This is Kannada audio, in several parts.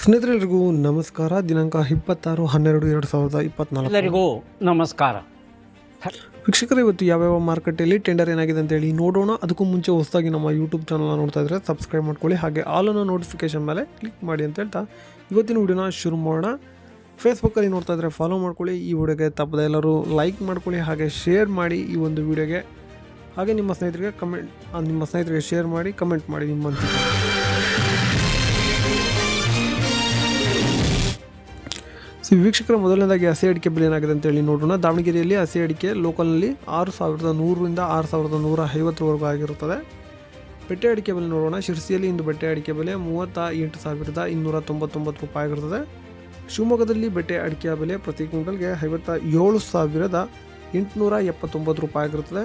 ಸ್ನೇಹಿತರೆಲ್ಲರಿಗೂ ನಮಸ್ಕಾರ. ದಿನಾಂಕ ಇಪ್ಪತ್ತಾರು ಹನ್ನೆರಡು ಎರಡು ಸಾವಿರದ ಇಪ್ಪತ್ನಾಲ್ಕು. ಎಲ್ಲರಿಗೂ ನಮಸ್ಕಾರ. ವೀಕ್ಷಕರು ಇವತ್ತು ಯಾವ್ಯಾವ ಮಾರುಕಟ್ಟೆಯಲ್ಲಿ ಟೆಂಡರ್ ಏನಾಗಿದೆ ಅಂತೇಳಿ ನೋಡೋಣ. ಅದಕ್ಕೂ ಮುಂಚೆ ಹೊಸದಾಗಿ ನಮ್ಮ ಯೂಟ್ಯೂಬ್ ಚಾನಲ್ನ ನೋಡ್ತಾ ಇದ್ರೆ ಸಬ್ಸ್ಕ್ರೈಬ್ ಮಾಡ್ಕೊಳ್ಳಿ. ಹಾಗೆ ಆಲನ್ನು ನೋಟಿಫಿಕೇಶನ್ ಮೇಲೆ ಕ್ಲಿಕ್ ಮಾಡಿ ಅಂತ ಹೇಳ್ತಾ ಇವತ್ತಿನ ವಿಡಿಯೋನ ಶುರು ಮಾಡೋಣ. ಫೇಸ್ಬುಕ್ಕಲ್ಲಿ ನೋಡ್ತಾ ಇದ್ರೆ ಫಾಲೋ ಮಾಡ್ಕೊಳ್ಳಿ. ಈ ವಿಡಿಯೋಗೆ ತಪ್ಪದೆ ಎಲ್ಲರೂ ಲೈಕ್ ಮಾಡ್ಕೊಳ್ಳಿ. ಹಾಗೆ ಶೇರ್ ಮಾಡಿ ಈ ಒಂದು ವಿಡಿಯೋಗೆ. ಹಾಗೆ ನಿಮ್ಮ ಸ್ನೇಹಿತರಿಗೆ ಕಮೆಂಟ್ ನಿಮ್ಮ ಸ್ನೇಹಿತರಿಗೆ ಶೇರ್ ಮಾಡಿ ಕಮೆಂಟ್ ಮಾಡಿ ನಿಮ್ಮ ಸೊ ವೀಕ್ಷಕರ ಮೊದಲನೇದಾಗಿ ಹಸಿ ಅಡಿಕೆ ಬೆಲೆ ಏನಾಗಿದೆ ಅಂತ ಹೇಳಿ ನೋಡೋಣ. ದಾವಣಗೆರೆಯಲ್ಲಿ ಹಸಿ ಅಡಿಕೆ ಲೋಕಲ್ನಲ್ಲಿ ಆರು ಸಾವಿರದ ನೂರರಿಂದ ಆರು ಸಾವಿರದ ನೂರ ಐವತ್ತರವರೆಗೂ ಆಗಿರುತ್ತದೆ. ಬೆಟ್ಟೆ ಅಡಿಕೆ ಬೆಲೆ ನೋಡೋಣ. ಶಿರ್ಸಿಯಲ್ಲಿ ಇಂದು ಬೆಟ್ಟೆ ಅಡಿಕೆ ಬೆಲೆ ಮೂವತ್ತ ಎಂಟು ಸಾವಿರದ ಇನ್ನೂರ ತೊಂಬತ್ತೊಂಬತ್ತು ರೂಪಾಯಿ ಆಗಿರುತ್ತದೆ. ಶಿವಮೊಗ್ಗದಲ್ಲಿ ಬೆಟ್ಟೆ ಅಡಿಕೆಯ ಬೆಲೆ ಪ್ರತಿ ಕ್ವಿಂಟಲ್ಗೆ ಐವತ್ತ ಏಳು ಸಾವಿರದ ಎಂಟುನೂರ ಎಪ್ಪತ್ತೊಂಬತ್ತು ರೂಪಾಯಿ ಆಗಿರುತ್ತದೆ.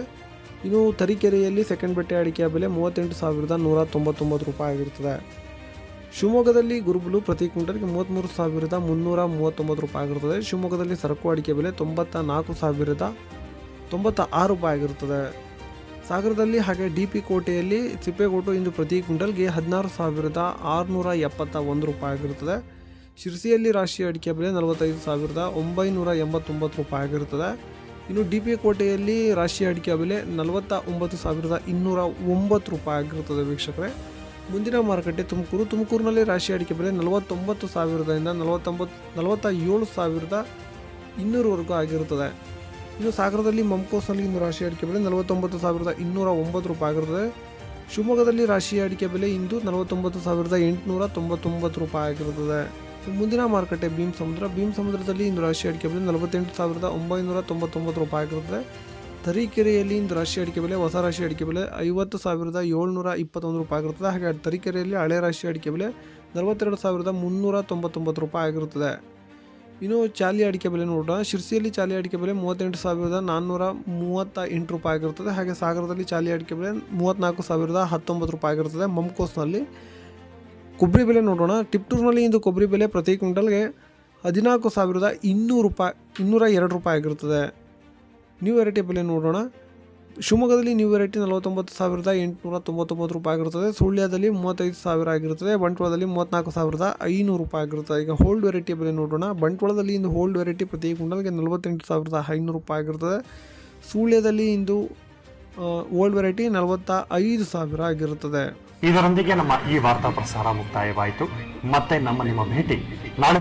ಇನ್ನು ತರೀಕೆರೆಯಲ್ಲಿ ಸೆಕೆಂಡ್ ಬೆಟ್ಟೆ ಅಡಿಕೆಯ ಬೆಲೆ ಮೂವತ್ತೆಂಟು ಸಾವಿರದ ನೂರ ತೊಂಬತ್ತೊಂಬತ್ತು ರೂಪಾಯಿ ಆಗಿರುತ್ತದೆ. ಶಿವಮೊಗ್ಗದಲ್ಲಿ ಗುರುಬಲು ಪ್ರತಿ ಕ್ವಿಂಟಲ್ಗೆ ಮೂವತ್ತ್ಮೂರು ಸಾವಿರದ ಮುನ್ನೂರ ಮೂವತ್ತೊಂಬತ್ತು ರೂಪಾಯಿ ಆಗಿರುತ್ತದೆ. ಶಿವಮೊಗ್ಗದಲ್ಲಿ ಸರಕು ಅಡಿಕೆ ಬೆಲೆ ತೊಂಬತ್ತ ನಾಲ್ಕು ಸಾವಿರದ ತೊಂಬತ್ತ ಆರು ರೂಪಾಯಿ ಆಗಿರುತ್ತದೆ. ಸಾಗರದಲ್ಲಿ ಹಾಗೆ ಡಿ ಪಿ ಕೋಟೆಯಲ್ಲಿ ಸಿಪ್ಪೆಗೋಟು ಇಂದು ಪ್ರತಿ ಕ್ವಿಂಟಲ್ಗೆ ಹದಿನಾರು ಸಾವಿರದ ಆರುನೂರ ಎಪ್ಪತ್ತ ಒಂದು ರೂಪಾಯಿ ಆಗಿರುತ್ತದೆ. ಶಿರಸಿಯಲ್ಲಿ ರಾಶಿ ಅಡಿಕೆ ಬೆಲೆ ನಲವತ್ತೈದು ಸಾವಿರದ ಒಂಬೈನೂರ ಎಂಬತ್ತೊಂಬತ್ತು ರೂಪಾಯಿ ಆಗಿರುತ್ತದೆ. ಇನ್ನು ಡಿ ಪಿ ಕೋಟೆಯಲ್ಲಿ ರಾಶಿ ಅಡಿಕೆ ಬೆಲೆ ನಲವತ್ತ ಒಂಬತ್ತು ಸಾವಿರದ ಇನ್ನೂರ ಒಂಬತ್ತು ರೂಪಾಯಿ ಆಗಿರುತ್ತದೆ, ವೀಕ್ಷಕರೇ. ಮುಂದಿನ ಮಾರುಕಟ್ಟೆ ತುಮಕೂರು. ತುಮಕೂರಿನಲ್ಲಿ ರಾಶಿ ಅಡಿಕೆ ಬೆಲೆ ನಲವತ್ತೊಂಬತ್ತು ಸಾವಿರದಿಂದ ನಲವತ್ತೊಂಬತ್ತು ನಲವತ್ತ ಏಳು ಸಾವಿರದ ಇನ್ನೂರವರೆಗೂ ಆಗಿರುತ್ತದೆ. ಇನ್ನು ಸಾಗರದಲ್ಲಿ ಮಮ್ಕೋಸ್ನಲ್ಲಿ ಇಂದು ರಾಶಿ ಅಡಿಕೆ ಬೆಲೆ ನಲವತ್ತೊಂಬತ್ತು ಸಾವಿರದ ಇನ್ನೂರ ಒಂಬತ್ತು ರೂಪಾಯಿ ಆಗಿರುತ್ತದೆ. ಶಿವಮೊಗ್ಗದಲ್ಲಿ ರಾಶಿ ಅಡಿಕೆ ಬೆಲೆ ಇಂದು ನಲವತ್ತೊಂಬತ್ತು ಸಾವಿರದ ಎಂಟುನೂರ ತೊಂಬತ್ತೊಂಬತ್ತು ರೂಪಾಯಿ ಆಗಿರುತ್ತದೆ. ಮುಂದಿನ ಮಾರುಕಟ್ಟೆ ಭೀಮ್ ಸಮುದ್ರ ಭೀಮ್ ಸಮುದ್ರದಲ್ಲಿ ಇಂದು ರಾಶಿ ಅಡಿಕೆ ಬೆಲೆ ನಲವತ್ತೆಂಟು ಸಾವಿರದ ಒಂಬೈನೂರ ತೊಂಬತ್ತೊಂಬತ್ತು ರೂಪಾಯಿ ಆಗಿರುತ್ತದೆ. ತರೀಕೆರೆಯಲ್ಲಿ ಇಂದು ರಾಶಿ ಅಡಿಕೆ ಬೆಲೆ, ಹೊಸ ರಾಶಿ ಅಡಿಕೆ ಬೆಲೆ ಐವತ್ತು ಸಾವಿರದ ಏಳ್ನೂರ ಇಪ್ಪತ್ತೊಂದು ರೂಪಾಯಿ ಆಗಿರುತ್ತದೆ. ಹಾಗೆ ತರೀಕೆರೆಯಲ್ಲಿ ಹಳೆ ರಾಶಿ ಅಡಿಕೆ ಬೆಲೆ ನಲವತ್ತೆರಡು ಸಾವಿರದ ಮುನ್ನೂರ ತೊಂಬತ್ತೊಂಬತ್ತು ರೂಪಾಯಿ ಆಗಿರುತ್ತದೆ. ಇನ್ನು ಚಾಲಿ ಅಡಿಕೆ ಬೆಲೆ ನೋಡೋಣ. ಶಿರ್ಸಿಯಲ್ಲಿ ಚಾಲಿ ಅಡಿಕೆ ಬೆಲೆ ಮೂವತ್ತೆಂಟು ಸಾವಿರದ ನಾನ್ನೂರ ಮೂವತ್ತ ಎಂಟು ರೂಪಾಯಿ ಆಗಿರುತ್ತದೆ. ಹಾಗೆ ಸಾಗರದಲ್ಲಿ ಚಾಲಿ ಅಡಿಕೆ ಬೆಲೆ ಮೂವತ್ತ್ನಾಲ್ಕು ಸಾವಿರದ ಹತ್ತೊಂಬತ್ತು ರೂಪಾಯಿ ಆಗಿರುತ್ತದೆ. ಮಮ್ಕೋಸ್ನಲ್ಲಿ ಕೊಬ್ಬರಿ ಬೆಲೆ ನೋಡೋಣ. ಟಿಪ್ಟೂರ್ನಲ್ಲಿ ಇಂದು ಕೊಬ್ಬರಿ ಬೆಲೆ ಪ್ರತಿ ಕ್ವಿಂಟಲ್ಗೆ ಹದಿನಾಲ್ಕು ಸಾವಿರದ ಇನ್ನೂರು ರೂಪಾಯಿ, ಇನ್ನೂರ ಎರಡು ರೂಪಾಯಿ ಆಗಿರುತ್ತದೆ. ನ್ಯೂ ವೆರೈಟಿ ಬೆಲೆ ನೋಡೋಣ. ಶಿವಮೊಗ್ಗದಲ್ಲಿ ನ್ಯೂ ವೆರೈಟಿ ನಲವತ್ತೊಂಬತ್ತು ಸಾವಿರದ ಎಂಟುನೂರ ತೊಂಬತ್ತೊಂಬತ್ತು ರೂಪಾಯಿ ಆಗಿರುತ್ತದೆ. ಸುಳ್ಯದಲ್ಲಿ ಮೂವತ್ತೈದು ಸಾವಿರ ಆಗಿರುತ್ತದೆ. ಬಂಟ್ವಾಳದಲ್ಲಿ ಮೂವತ್ತ್ನಾಲ್ಕು ಸಾವಿರದ ಐನೂರು ರೂಪಾಯಿ ಆಗಿರುತ್ತದೆ. ಈಗ ಹೋಲ್ಡ್ ವೆರೈಟಿ ಬೆಲೆ ನೋಡೋಣ. ಬಂಟ್ವಾಳದಲ್ಲಿ ಇಂದು ಹೋಲ್ಡ್ ವೆರೈಟಿ ಪ್ರತಿ ಕುಂಟಲ್ಗೆ ನಲವತ್ತೆಂಟು ಸಾವಿರದ ಐನೂರು ರೂಪಾಯಿ ಆಗಿರುತ್ತದೆ. ಸುಳ್ಯದಲ್ಲಿ ಇಂದು ಓಲ್ಡ್ ವೆರೈಟಿ ನಲವತ್ತ ಐದು ಸಾವಿರ ಆಗಿರುತ್ತದೆ. ಇದರೊಂದಿಗೆ ನಮ್ಮ ಈ ವಾರ್ತಾ ಪ್ರಸಾರ ಮುಕ್ತಾಯವಾಯಿತು. ಮತ್ತೆ ನಮ್ಮ ನಿಮ್ಮ ಭೇಟಿ ನಾಳೆ.